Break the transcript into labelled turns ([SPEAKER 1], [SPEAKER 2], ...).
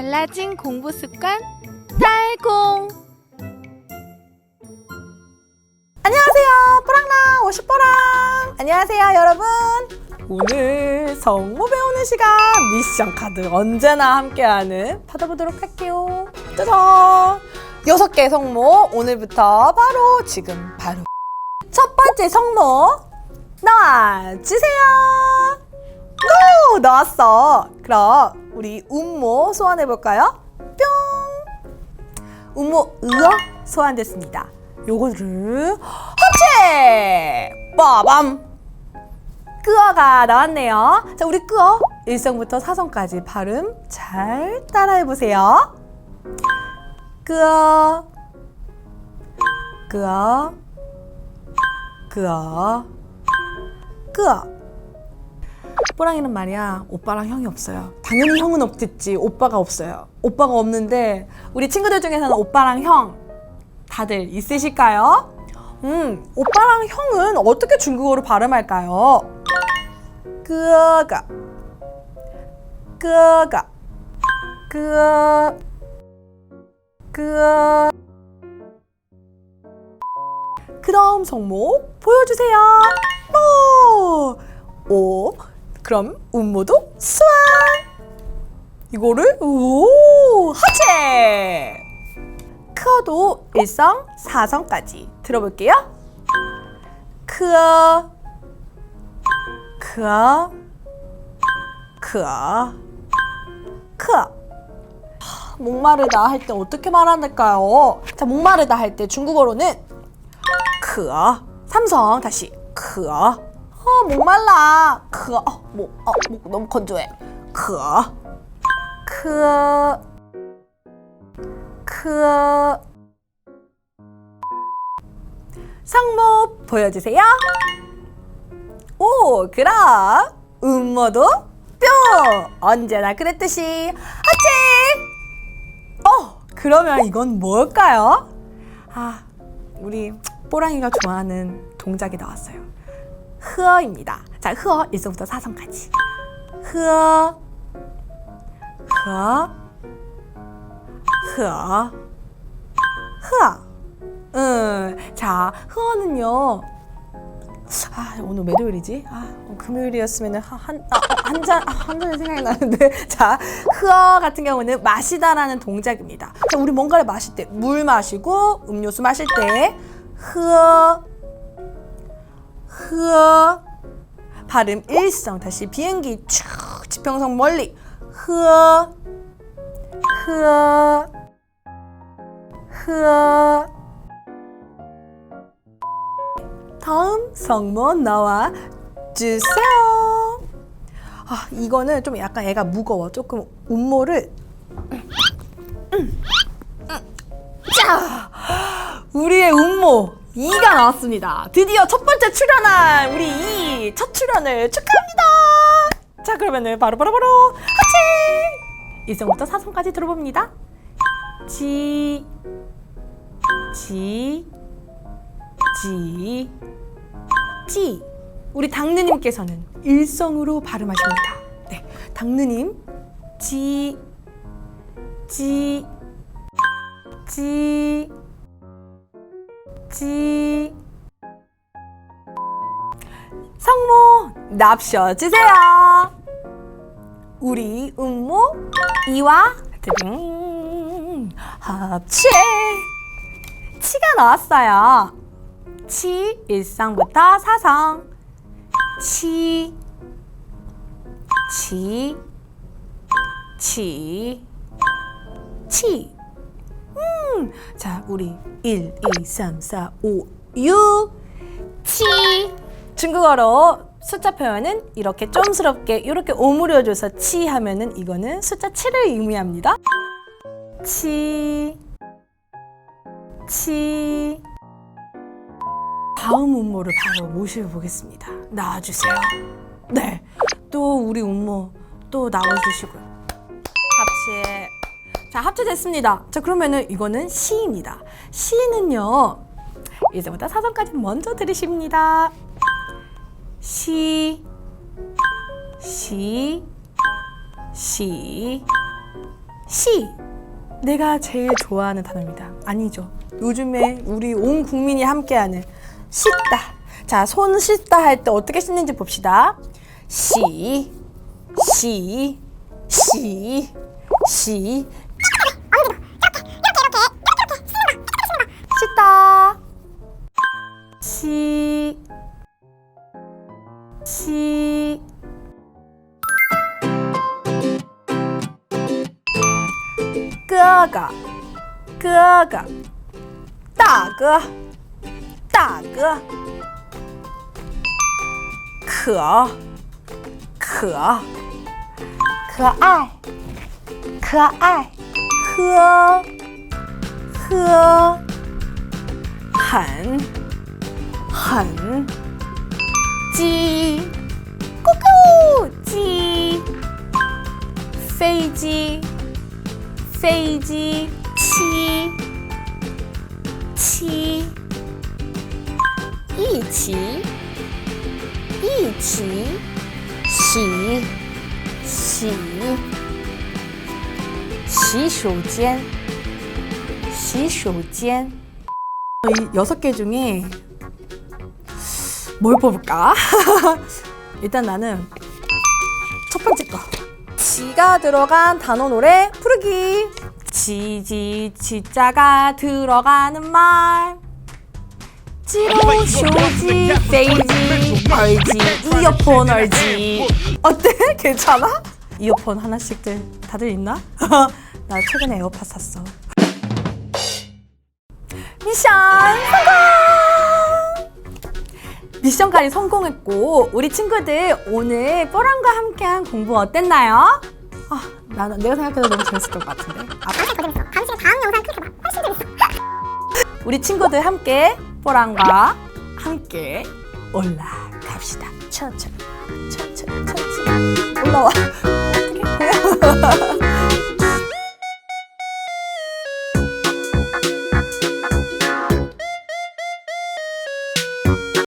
[SPEAKER 1] 달라진 공부 습관 딸공
[SPEAKER 2] 안녕하세요. 뽀랑랑 오십뽀랑. 안녕하세요, 여러분. 오늘 성모 배우는 시간 미션 카드 언제나 함께하는 받아보도록 할게요. 짜잔. 여섯 개 성모 오늘부터 바로 지금 바로 첫 번째 성모 나와 주세요. 오 나왔어. 그럼 우리 운모 소환해 볼까요? 뿅. 운모 으어 소환됐습니다. 요거를 합체! 빠밤! 끄어가 나왔네요. 자, 우리 끄어 1성부터 4성까지 발음 잘 따라해 보세요. 끄어 끄어 끄어 끄어 뽀랑이는 말이야 오빠랑 형이 없어요 당연히 형은 없겠지 오빠가 없어요 오빠가 없는데 우리 친구들 중에서는 오빠랑 형 다들 있으실까요? 음, 오빠랑 형은 어떻게 중국어로 발음할까요? 끄가 끄가 끄 끄. 그다음 성목 보여주세요. 오, 오. 그럼 운모도 수완. 이거를 오 하체. 크어도 1성, 4성까지 들어볼게요. 크어, 크어, 크어, 크어. 하, 목마르다 할 때 어떻게 말할까요? 자, 목마르다 할 때 중국어로는 크어. 삼성 다시 크어. 어, 목말라. 크어. 어, 목, 어, 목 너무 건조해. 크어. 크어. 크 상모 보여주세요. 오, 그럼 음모도 뿅 언제나 그랬듯이 하체. 어, 그러면 이건 뭘까요? 아, 우리 뽀랑이가 좋아하는 동작이 나왔어요. 흐어입니다. 자, 흐어 1성부터 4성까지. 흐어, 흐어. 흐어. 자 흐어는요 아 오늘 매도일이지? 아 어, 금요일이었으면 한한잔한 아, 잔이 생각이 나는데 자 흐어 같은 경우는 마시다라는 동작입니다. 자 우리 뭔가를 마실 때 물 마시고 음료수 마실 때 흐어 흐어 발음 일성 다시 비행기 쭉 지평선 멀리. 흐어 흐어 흐어 다음 성모 나와 주세요. 아 이거는 좀 약간 애가 무거워. 조금 운모를. 자 우리의 운모 이가 나왔습니다. 드디어 첫 번째 출연한 우리 이첫 출연을 축하합니다. 자 그러면은 바로 바로 바로 하체 1성부터 4성까지 들어봅니다. 지, 지, 지, 지. 우리 당느님께서는 일성으로 발음하십니다. 네, 당느님, 지, 지, 지, 지. 성모 납셔 주세요. 우리 음모 이와 드빙 합체 치가 나왔어요. 치 일성부터 사성 치, 치, 치, 치. 음, 자 우리 1, 2, 3, 4, 5, 6, 치. 중국어로 숫자 표현은 이렇게 좀스럽게 이렇게 오므려줘서 치 하면은 이거는 숫자 7을 의미합니다. 치, 치. 다음 음모를 바로 모셔보겠습니다. 나와주세요. 네, 또 우리 음모 또 나와주시고요. 합체. 자, 합체됐습니다. 자, 그러면은 이거는 시입니다. 시는요, 이제부터 사전까지 먼저 들으십니다. 시, 시, 시, 시. 내가 제일 좋아하는 단어입니다. 아니죠. 요즘에 우리 온 국민이 함께하는 씻다. 자, 손 씻다 할 때 어떻게 씻는지 봅시다. 시, 시, 시, 시. 哥哥，哥哥，大哥，大哥，可，可，可爱，可爱，喝，喝，很，很，鸡，咕咕，鸡，飞机。 飞机七七一起一起洗洗洗手间洗手间이 여섯 개 중에 뭘 뽑을까? 일단 나는 첫 번째 거. 지가 들어간 단어 노래 부르기. 지지 지자가 들어가는 말. 찌로 쇼지 페이지 얼지 이어폰 얼지 어때? 괜찮아? 이어폰 하나씩들 다들 있나? 나 최근에 에어팟 샀어. 미션 성공! 미션까지 성공했고 우리 친구들 오늘 뽀랑과 함께한 공부 어땠나요? 아, 나는 내가 생각해도 너무 재밌을 것 같은데. 아,
[SPEAKER 3] 사실 더 재밌어. 다음 다음 영상 클릭해봐. 훨씬 재밌어.
[SPEAKER 2] 우리 친구들 함께 뽀랑과 함께 올라갑시다. 천천히, 천천히, 천천히 올라와.